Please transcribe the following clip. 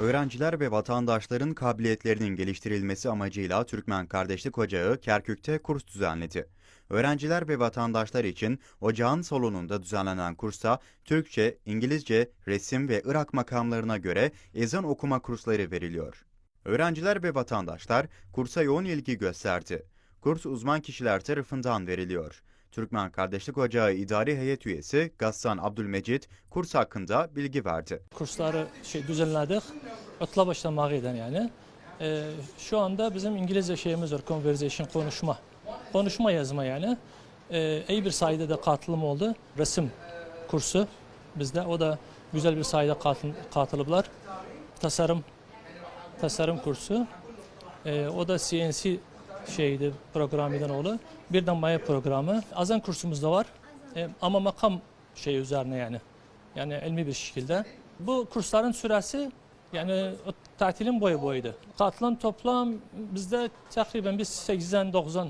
Öğrenciler ve vatandaşların kabiliyetlerinin geliştirilmesi amacıyla Türkmen Kardeşlik Ocağı Kerkük'te kurs düzenledi. Öğrenciler ve vatandaşlar için ocağın salonunda düzenlenen kursa Türkçe, İngilizce, resim ve Irak makamlarına göre ezan okuma kursları veriliyor. Öğrenciler ve vatandaşlar kursa yoğun ilgi gösterdi. Kurs uzman kişiler tarafından veriliyor. Türkmen Kardeşlik Ocağı İdari Heyet Üyesi Gassan Abdülmecit kurs hakkında bilgi verdi. kursları şey düzenledik. Atla başlamakıydı yani. Ee, şu anda bizim İngilizce şeyimiz var, conversation, konuşma. Konuşma yazma yani. Ee, iyi bir sayıda da katılım oldu. Resim kursu bizde. O da güzel bir sayıda katıl, katılıblar. Tasarım tasarım kursu. Ee, o da CNC şeydi programından oğlu. Bir de Maya programı. Azan kursumuz da var. Ee, ama makam şey üzerine yani. Yani ilmi bir şekilde. Bu kursların süresi yani tatilin boyu boyuydu. Katılan toplam bizde takriben biz 80-90